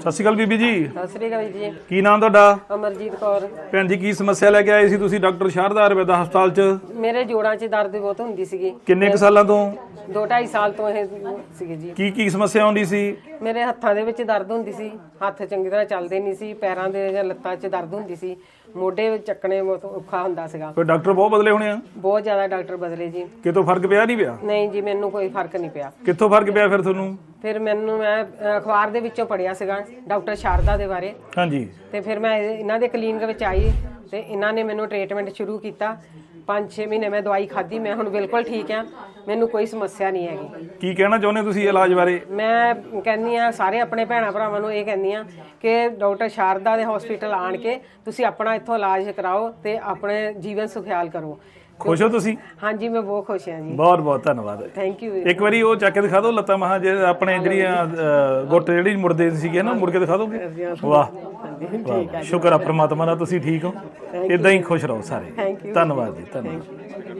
ਸਤਿ ਸ਼੍ਰੀ ਅਕਾਲ ਬੀਬੀ ਜੀ। ਸਤਿ ਸ੍ਰੀ ਅਕਾਲ ਜੀ। ਕੀ ਨਾਮ ਤੁਹਾਡਾ? ਅਮਰਜੀਤ ਕੌਰ। ਭੈਣ ਜੀ ਕੀ ਸਮੱਸਿਆ ਲੈ ਕੇ ਆਏ ਸੀ ਤੁਸੀਂ ਡਾਕਟਰ ਸ਼ਾਰਦਾ ਆਯੁਰਵੇਦ ਹਸਪਤਾਲ 'ਚ? ਮੇਰੇ ਜੋੜਾਂ 'ਚ ਦਰਦ ਬਹੁਤ ਹੁੰਦੀ ਸੀਗੀ। ਕਿੰਨੇ ਕੁ ਸਾਲਾਂ ਤੋਂ? ਦੋ ਢਾਈ ਸਾਲ ਤੋਂ ਇਹ ਸੀਗੇ ਜੀ। ਕੀ ਕੀ ਸਮੱਸਿਆ ਆਉਂਦੀ ਸੀ? ਮੇਰੇ ਹੱਥਾਂ ਦੇ ਵਿੱਚ ਦਰਦ ਹੁੰਦੀ ਸੀ। ਹੱਥ ਚੰਗੀ ਤਰ੍ਹਾਂ ਚੱਲਦੇ ਨਹੀਂ ਸੀ। ਪੈਰਾਂ ਦੇ ਜਾਂ ਲੱਤਾਂ 'ਚ ਦਰਦ ਹੁੰਦੀ ਸੀ। ਮੋਢੇ ਵਿੱਚ ਚੱਕਣੇ ਬਹੁਤ ਔਖਾ ਹੁੰਦਾ ਸੀਗਾ। ਕੋਈ ਡਾਕਟਰ ਬਹੁਤ ਬਦਲੇ ਹੋਣੇ ਆ? ਬਹੁਤ ਜ਼ਿਆਦਾ ਡਾਕਟਰ ਬਦਲੇ ਜੀ। ਕਿਤੋਂ ਫ਼ਰਕ ਪਿਆ ਨਹੀਂ ਪਿਆ? ਨਹੀਂ ਜੀ ਮੈਨੂੰ ਕੋਈ ਫ਼ਰਕ ਨਹੀਂ ਪਿਆ। ਕਿੱਥੋਂ ਫ਼ਰਕ ਪਿਆ ਫਿਰ ਤੁਹਾਨੂੰ? ਫਿਰ ਮੈਨੂੰ ਮੈਂ ਅ, ਅਖਬਾਰ ਦੇ ਵਿੱਚੋਂ ਪੜਿਆ ਸੀਗਾ ਡਾਕਟਰ ਸ਼ਾਰਦਾ ਦੇ ਬਾਰੇ। ਹਾਂਜੀ। ਤੇ ਫਿਰ ਮੈਂ ਇਹ- ਇਹਨਾਂ ਦੇ ਕਲੀਨਿਕ ਵਿੱਚ ਆਈ ਤੇ ਇਹਨਾਂ ਨੇ ਮੈਨੂੰ ਟ੍ਰੀਟਮੈਂਟ ਸ਼ੁਰੂ ਕੀਤਾ। 5-6 ਮਹੀਨੇ ਮੈਂ ਦਵਾਈ ਖਾਧੀ ਮੈਂ ਹੁਣ ਬਿਲਕੁਲ ਠੀਕ ਆ ਮੈਨੂੰ ਕੋਈ ਸਮੱਸਿਆ ਨਹੀਂ ਹੈਗੀ। ਕੀ ਕਹਿਣਾ ਚਾਹੁੰਦੇ ਤੁਸੀਂ ਇਲਾਜ ਬਾਰੇ? ਮੈਂ ਕਹਿੰਦੀ ਆ ਸਾਰੇ ਆਪਣੇ ਭੈਣਾ ਭਰਾਵਾਂ ਨੂੰ ਇਹ ਕਹਿੰਦੀ ਆ ਕਿ ਡਾਕਟਰ ਸ਼ਾਰਦਾ ਦੇ ਹਸਪੀਟਲ ਆਣ ਕੇ ਤੁਸੀਂ ਆਪਣਾ ਇੱਥੋਂ ਇਲਾਜ ਕਰਾਓ ਤੇ ਆਪਣੇ ਜੀਵਨ ਸੁਖਿਆਲ ਕਰੋ। ਖੁਸ਼ ਹੋ ਤੁਸੀਂ? ਹਾਂਜੀ ਮੈਂ ਬਹੁਤ ਖੁਸ਼ ਹਾਂ ਜੀ। ਬਹੁਤ ਬਹੁਤ ਧੰਨਵਾਦ। ਥੈਂਕ ਯੂ ਇੱਕ ਵਾਰੀ ਉਹ ਚੱਕ ਕੇ ਦਿਖਾ ਦਿਓ ਲੱਤਾਂ ਮਹਾਂ ਜੇ ਆਪਣੇ ਜਿਹੜੀਆਂ ਗੁੱਟ ਜਿਹੜੀ ਮੁੜਦੇ ਸੀਗੇ ਨਾ ਮੁੜ ਕੇ ਦਿਖਾ ਦੋਗੇ ਵਾਹ। ਵਾਹ ਸ਼ੁਕਰ ਆ ਪ੍ਰਮਾਤਮਾ ਦਾ ਤੁਸੀਂ ਠੀਕ ਹੋ? ਇਦਾਂ ਹੀ ਖੁਸ਼ ਰਹੋ ਸਾਰੇ. ਧੰਨਵਾਦ ਜੀ ਧੰਨਵਾਦ।